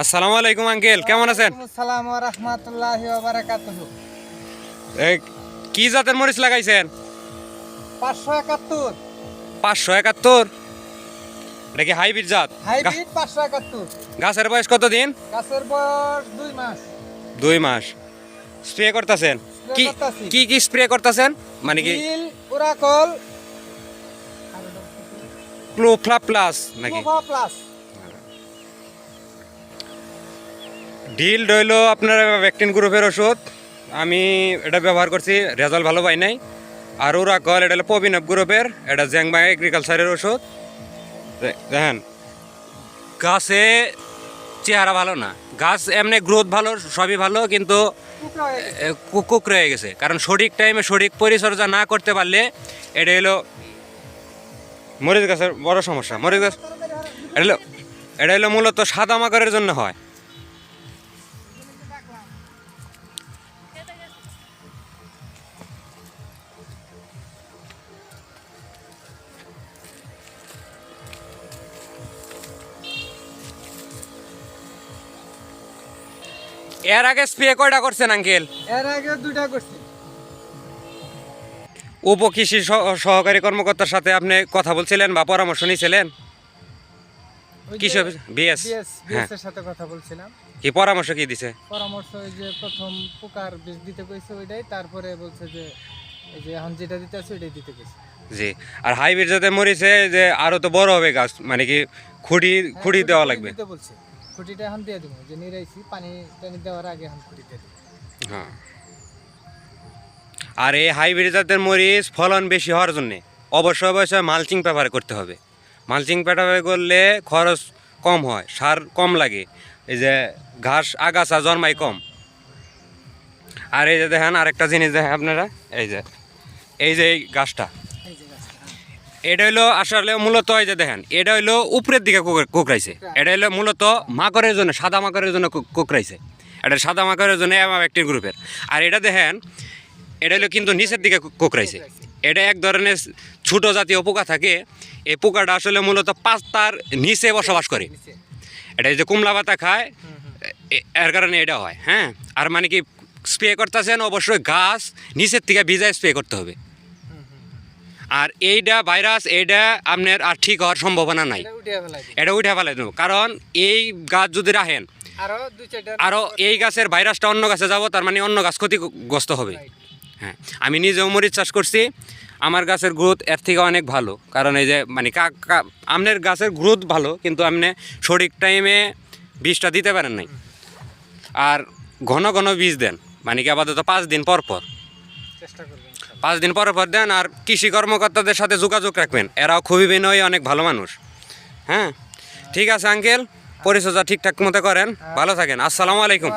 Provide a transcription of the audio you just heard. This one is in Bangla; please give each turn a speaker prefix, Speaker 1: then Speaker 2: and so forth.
Speaker 1: আসসালামু আলাইকুম আঙ্কেল। কেমন আছেন?
Speaker 2: সালাম রহমতুল্লাহ বারাকাতুহ
Speaker 1: এই, কি জাতের মরিচ লাগাইছেন?
Speaker 2: পাঁচশো একাত্তর।
Speaker 1: পাঁচশো একাত্তর? এটা কি হাইব্রিড জাত?
Speaker 2: হাইব্রিড পাঁচশো একাত্তর।
Speaker 1: গাছের বয়স কত দিন
Speaker 2: গাছের বয়স দুই মাস।
Speaker 1: দুই মাস। স্প্রে করতেছেন? কি কি কি স্প্রে করতেছেন? মানে কি
Speaker 2: ওরাকল।
Speaker 1: ক্লোফ্লা প্লাস নাকি?
Speaker 2: কুভা প্লাস
Speaker 1: ডিল রইল আপনার ভ্যাকটিন গ্রুপের ওষুধ। আমি এটা ব্যবহার করছি রেজাল্ট ভালো পাই নাই। আর ওরা কল এটা হলো পবিনব গ্রুপের এটা জ্যাংমা এগ্রিকালচারের ওষুধ। দেখেন গাছে চেহারা ভালো না। গাছ এমনি গ্রোথ ভালো সবই ভালো কিন্তু
Speaker 2: টুকরা গেছে।
Speaker 1: এ, কু- কুকড়ে হয়ে গেছে। কারণ সঠিক টাইমে সঠিক পরিচর্যা না করতে পারলে এটা হলো মরিচ গাছের বড় সমস্যা। মরিচ গাছ এটা হলো এটা হলো মূলত সাদা মাকড়ের জন্য হয়। এর আগে স্প্রে কয়টা করছেন আঙ্কেল?
Speaker 2: এর আগে দুইটা করছি।
Speaker 1: উপকৃষি সহ- সহকারী কর্মকর্তার সাথে আপনি কথা বলছিলেন বা পরামর্শ নিয়েছিলেন? কৃষি অফিস বিএস?
Speaker 2: BS
Speaker 1: হ্যাঁ।
Speaker 2: এর সাথে কথা বলছিলাম।
Speaker 1: কি পরামর্শ কি দিছে?
Speaker 2: পরামর্শ ওই যে প্রথম পোকার বীজ দিতে কইছে ওইটাই তারপরে বলছে যে এই যে এখন যেটা দিতে আছে ওইটাই দিতে কইছে।
Speaker 1: জি আর হাইব্রিড যাতে মরিছে যে আরও তো বড় হবে গাছ মানে কি খুঁড়ি
Speaker 2: হ্যাঁ,
Speaker 1: খুঁড়ি দেওয়া লাগবে?
Speaker 2: দিতে বলছে। খুঁটিটা এখন দিয়ে দিব যে নিরাইছি পানি টানি দেওয়ার আগে এখন খুঁটি দিয়ে দিব।
Speaker 1: হ্যাঁ। আর এই হাইব্রিড জাতের মরিচ ফলন বেশি হওয়ার জন্য অবশ্যই অবশ্যই মালচিং পেপার করতে হবে। মালচিং পেপার করলে খরচ কম হয় সার কম লাগে। এই যে ঘাস, আগাছা জন্মায় কম। আর এই যে দেখেন, আরেকটা জিনিস দেখেন আপনারা, এই যে এই যে এই গাছটা। এটা হইল আসলে মূলত এই যে দেখেন, এটা হলো উপরের দিকে কুক- কুকরাইছে এটা হইল মূলত মাকড়ের জন্য, সাদা মাকড়ের জন্য কুক- কুকরাইছে এটা সাদা মাকড়ের জন্য একটি গ্রুপের। আর এটা দেখেন, এটা হলো কিন্তু নিচের দিকে কুকরাইছে এটা এক ধরনের ছোট জাতীয় পোকা থাকে। এই পোকাটা আসলে মূলত পাতার নিচে বসবাস করে। এটা যে কুমলা পাতা খায় এর কারণে এটা হয় হ্যাঁ? আর মানে কি স্প্রে করতেছেন অবশ্যই গাছ নিচের থেকে ভিজায় স্প্রে করতে হবে। আর এইটা ভাইরাস এইটা আপনার আর ঠিক হওয়ার সম্ভাবনা নাই।
Speaker 2: এটা উঠে ফেলাই
Speaker 1: দেবো। কারণ এই গাছ যদি রাখেন আরও এই গাছের ভাইরাসটা অন্য গাছে যাব তার মানে অন্য গাছ ক্ষতিগ্রস্ত হবে। হ্যাঁ আমি নিজেও মরিচ চাষ করছি। আমার গাছের গ্রোথ এর থেকে অনেক ভালো। কারণ এই যে মানে আপনার গাছের গ্রোথ ভালো কিন্তু আপনি সঠিক টাইমে বীজটা দিতে পারেন নাই। আর ঘন ঘন বীজ দেন মানে কি আপাতত পাঁচ দিন পর পর। পাঁচ দিন পর পর দেন আর কৃষি কর্মকর্তাদের সাথে যোগাযোগ রাখবেন। এরাও খুবই বিনয়ী অনেক ভালো মানুষ। হ্যাঁ? ঠিক আছে আঙ্কেল পরিচর্যা ঠিকঠাক মতো করেন। ভালো থাকেন। আসসালামু আলাইকুম।